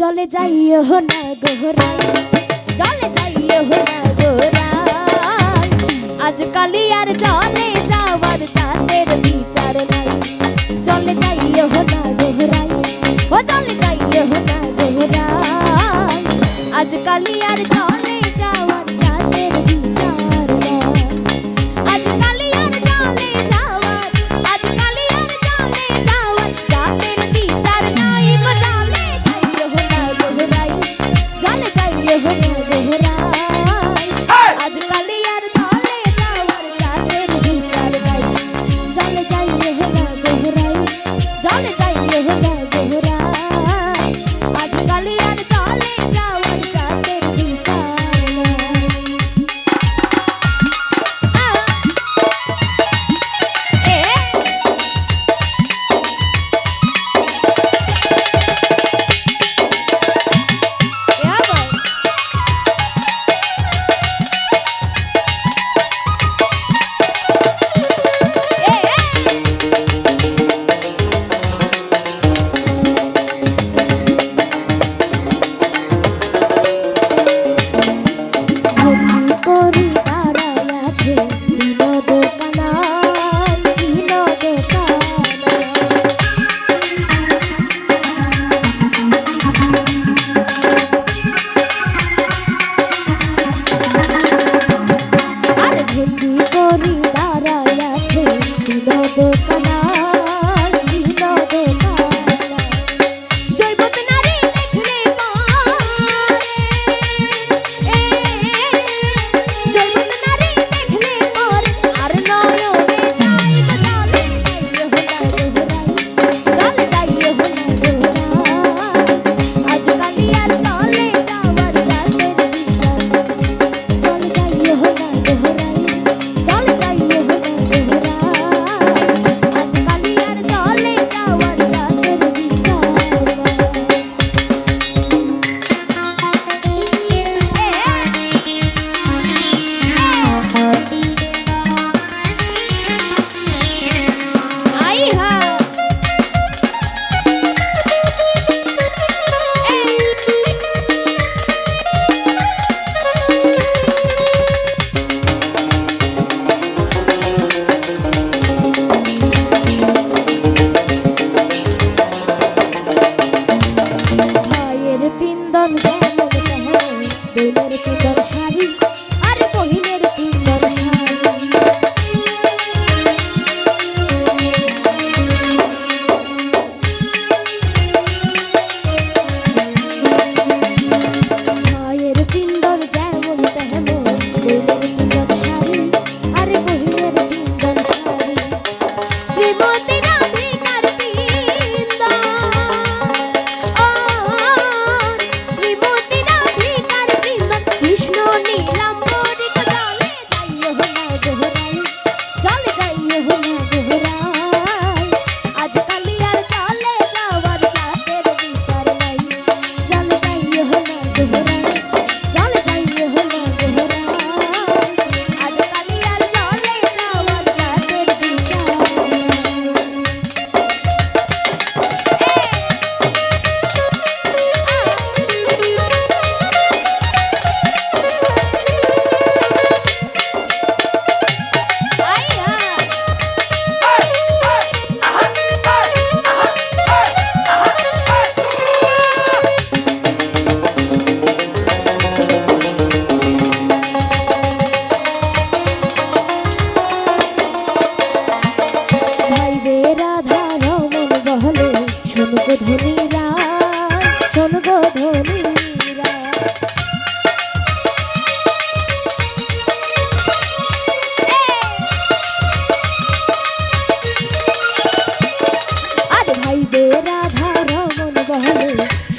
চলে যাইয়ে হো না গোহরা চলে যাইয়ে হো না। আজকালি আর চলে যাওয়ার চাঁদের বিচার নাই। চলে যাই হোনা দোহরাই, ও চলে যাই হোনা দোহরাই। আজকালি আর চলে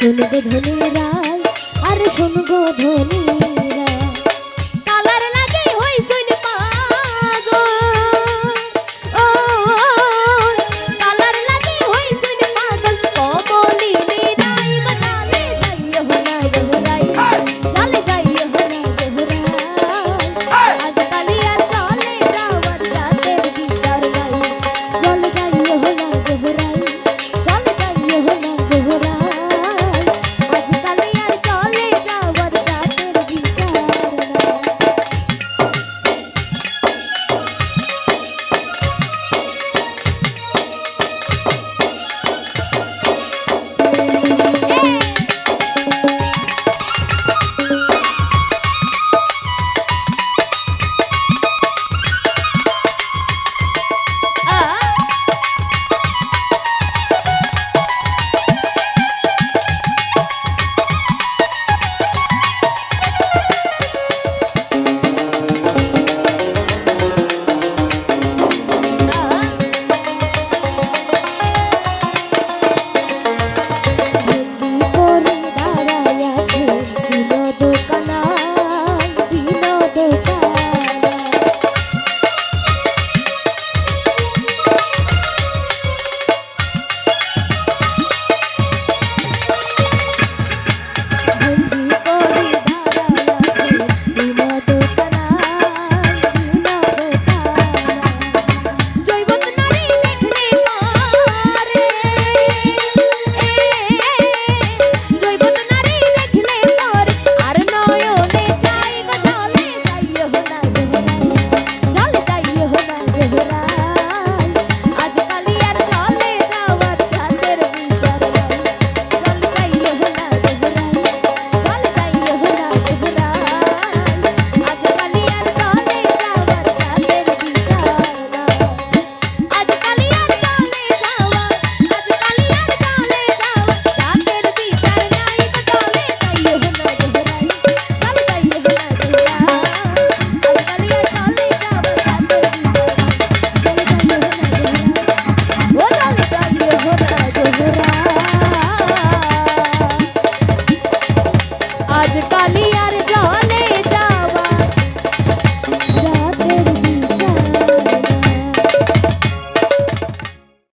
শুনব ধনী রায় আর শুনব ধনী